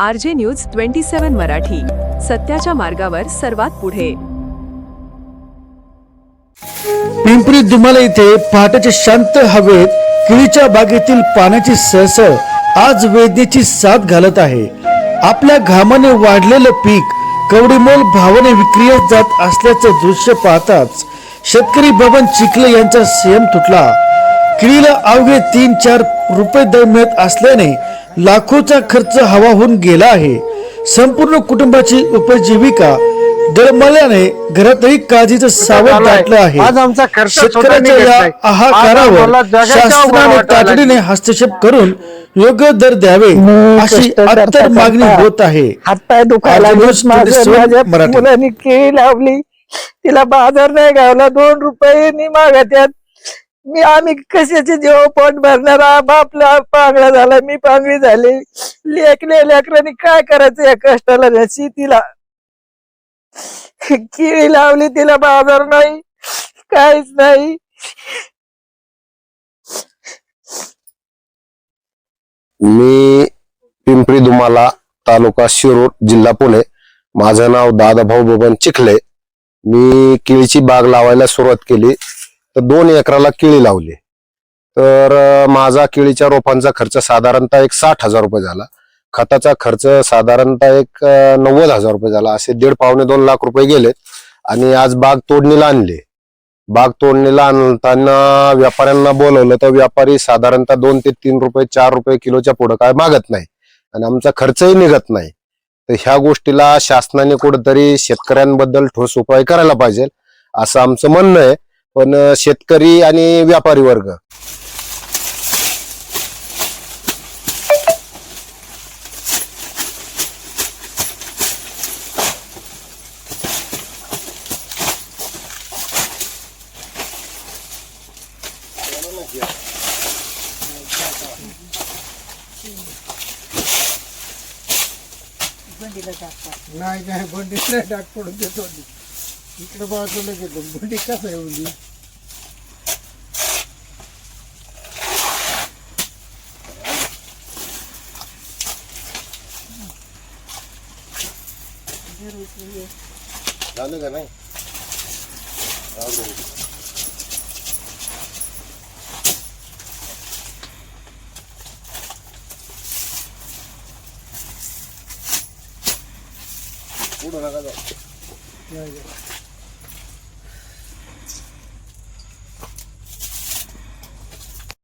R J news twenty seven Marathi. सत्याच्या मार्गावर सर्वात पुढे. पिंपरी दुमाला इथे पहाटेच्या शांत हवेत केळीच्या बागेतील पाण्याची सळसळ आज वेदनेची साथ घालत आहे. आपल्या घामाने वाढलेलं पीक कवडीमोल भावाने विक्रीस जात असल्याचं दृश्य पाहताच शेतकरी बबन चिखले यांचा संयम तुटला. केळीला अवघे तीन चार रुपये दर मिळत असल्याने लाखोचा खर्च हवा होऊन गेला आहे. संपूर्ण कुटुंबाची उपजीविका दळमळल्याने घरातही काळजीचं सावट दाटलं आहे. शेतकऱ्याच्या या शासनाने तातडीने हस्तक्षेप करून योग्य दर द्यावे अशी अत्तर मागणी होत आहे. हातपाय दुखायला आज लागले. न्यूज माझं- 27 माझ्या मराठी. मुलांनी केळी लावली. तिला बाजार नाही गावला. दोन रुपये मागत यात मी आम्ही कशाचे जेव पोट भरणार आ, बापला पांगळा झाला मी पांगळी झाली. लेखले लेकरांनी काय करायचं या कष्टाला शेतीला? केळी लावली तिला बाजार नाही काहीच नाही. मी पिंपरी दुमाला तालुका शिरूर जिल्हा पुणे. माझं नाव दादाभाऊ बबन चिखले. मी केळीची बाग लावायला सुरुवात केली. तर दोन एकराला केळी लावली. तर माझा केळीच्या रोपांचा खर्च साधारणतः एक साठ हजार रुपये झाला. खताचा खर्च साधारणतः एक नव्वद हजार रुपये झाला. असे दीड पावणे दोन लाख रुपये गेले आणि आज बाग तोडणीला आणली. बाग तोडणीला आणताना व्यापाऱ्यांना बोलवलं तर व्यापारी साधारणतः दोन ते तीन रुपये चार रुपये किलोच्या पुढं काय मागत नाही. आणि आमचा खर्चही निघत नाही. तर ह्या गोष्टीला शासनाने कुठंतरी शेतकऱ्यांबद्दल ठोस उपाय करायला पाहिजे असं आमचं म्हणणं आहे. पण शेतकरी आणि व्यापारी वर्ग. नाही नाही बंडीला नाही डाग पडून देतो. इकडे बाजूला गेलो. बंडी कसं एवढी झालं का नाही? पुढं नका जाऊ.